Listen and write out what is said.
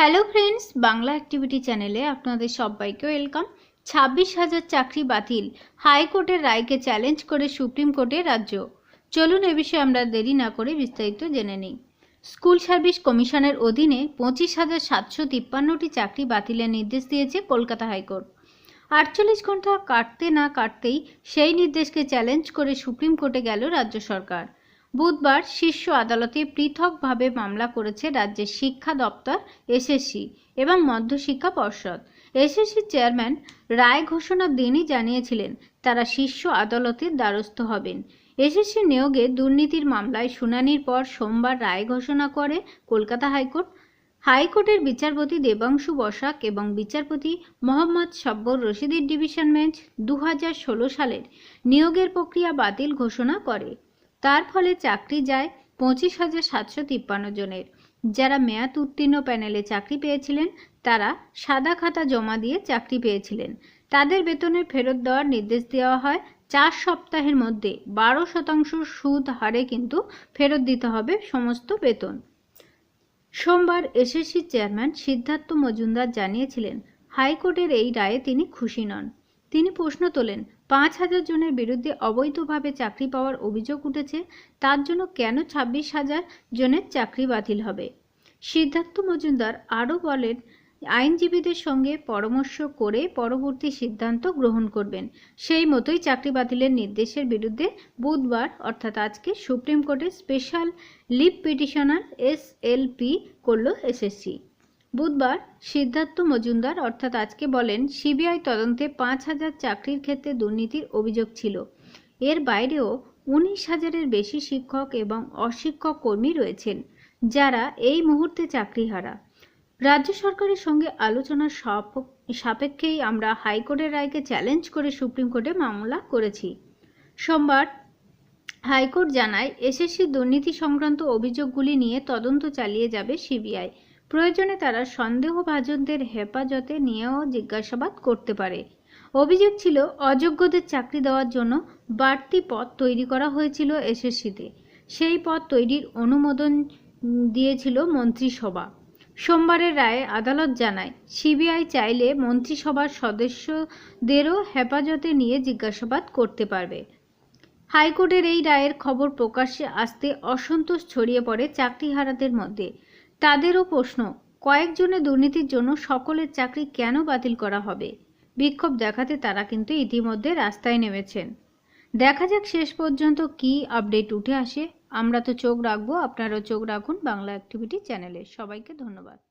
Hello friends Bangla activity চ্যানেলে আপনাদের সবাইকে ওয়েলকাম ছাব্বিশ হাজার চাকরি বাতিল হাইকোর্টের রায়কে চ্যালেঞ্জ করে সুপ্রিম কোর্টে রাজ্য। চলুন এ বিষয়ে আমরা দেরি না করে বিস্তারিত জেনে নিই। স্কুল সার্ভিস কমিশনের অধীনে পঁচিশ হাজার সাতশো তিপ্পান্নটি চাকরি বাতিলের নির্দেশ দিয়েছে কলকাতা হাইকোর্ট। আটচল্লিশ ঘণ্টা কাটতে না কাটতেই সেই নির্দেশকে চ্যালেঞ্জ করে সুপ্রিম কোর্টে গেল রাজ্য সরকার। বুধবার শীর্ষ আদালতে পৃথকভাবে মামলা করেছে রাজ্যের শিক্ষা দপ্তর এসএসসি এবং মধ্যশিক্ষা পর্ষদ। এসএসসি চেয়ারম্যান রায় ঘোষণার দিনই জানিয়েছিলেন তারা শীর্ষ আদালতের দ্বারস্থ হবেন। এসএসসি নিয়োগে দুর্নীতির মামলায় শুনানির পর সোমবার রায় ঘোষণা করে কলকাতা হাইকোর্ট। হাইকোর্টের বিচারপতি দেবাংশু বসাক এবং বিচারপতি মোহাম্মদ সব্বর রশিদের ডিভিশন বেঞ্চ দু হাজার ষোলো সালের নিয়োগের প্রক্রিয়া বাতিল ঘোষণা করে। তার ফলে চাকরি যায় পঁচিশ হাজার সাতশো তিপ্পান্ন জনের। যারা মেয়াদ উত্তীর্ণ প্যানেলে চাকরি পেয়েছিলেন, তারা সাদা খাতা জমা দিয়ে চাকরি পেয়েছিলেন। তাদের বেতনের ফেরত দেওয়ার নির্দেশ দেওয়া হয়। চার সপ্তাহের মধ্যে বারো শতাংশ সুদ হারে কিন্তু ফেরত দিতে হবে সমস্ত বেতন। সোমবার এসএসসি চেয়ারম্যান সিদ্ধার্থ মজুমদার জানিয়েছিলেন, হাইকোর্টের এই রায়ে তিনি খুশি নন। তিনি প্রশ্ন তোলেন, পাঁচ হাজার জনের বিরুদ্ধে অবৈধভাবে চাকরি পাওয়ার অভিযোগ উঠেছে, তার জন্য কেন ছাব্বিশ হাজার জনের চাকরি বাতিল হবে? সিদ্ধার্থ মজুমদার আরও বলেন, আইনজীবীদের সঙ্গে পরামর্শ করে পরবর্তী সিদ্ধান্ত গ্রহণ করবেন। সেই মতোই চাকরি বাতিলের নির্দেশের বিরুদ্ধে বুধবার, অর্থাৎ আজকে, সুপ্রিম কোর্টে special leave petitioner S L P করল এসএসসি বুধবার সিদ্ধার্থ মজুমদার, অর্থাৎ আজকে বলেন, সিবিআই তদন্তে পাঁচ হাজার চাকরির ক্ষেত্রে দুর্নীতির অভিযোগ ছিল। এর বাইরেও উনিশ হাজারের বেশি শিক্ষক এবং অশিক্ষক কর্মী রয়েছেন, যারা এই মুহূর্তে চাকরিহারা। রাজ্য সরকারের সঙ্গে আলোচনার সাপ- সাপেক্ষেই আমরা হাইকোর্টের রায়কে চ্যালেঞ্জ করে সুপ্রিম কোর্টে মামলা করেছি। সোমবার হাইকোর্ট জানায়, এসএসসি দুর্নীতি সংক্রান্ত অভিযোগগুলি নিয়ে তদন্ত চালিয়ে যাবে সিবিআই। প্রয়োজনে তারা সন্দেহভাজনদের হেফাজতে নিয়েও জিজ্ঞাসাবাদ করতে পারে। অভিযোগ ছিল, অযোগ্যদের চাকরি দেওয়ার জন্য বাড়তি পদ তৈরি করা হয়েছিল এসএসসিতে। সেই পদ তৈরির অনুমোদন দিয়েছিল মন্ত্রিসভা। সোমবারের রায়ে আদালত জানায়, সিবিআই চাইলে মন্ত্রিসভার সদস্যদেরও হেফাজতে নিয়ে জিজ্ঞাসাবাদ করতে পারবে। হাইকোর্টের এই রায়ের খবর প্রকাশ্যে আসতে অসন্তোষ ছড়িয়ে পড়ে চাকরিহারাদের মধ্যে। তাদেরও প্রশ্ন, কয়েকজনের দুর্নীতির জন্য সকলের চাকরি কেন বাতিল করা হবে? বিক্ষোভ দেখাতে তারা কিন্তু ইতিমধ্যে রাস্তায় নেমেছেন। দেখা যাক শেষ পর্যন্ত কি আপডেট উঠে আসে। আমরা তো চোখ রাখব, আপনারাও চোখ রাখুন বাংলা অ্যাক্টিভিটি চ্যানেলে। সবাইকে ধন্যবাদ।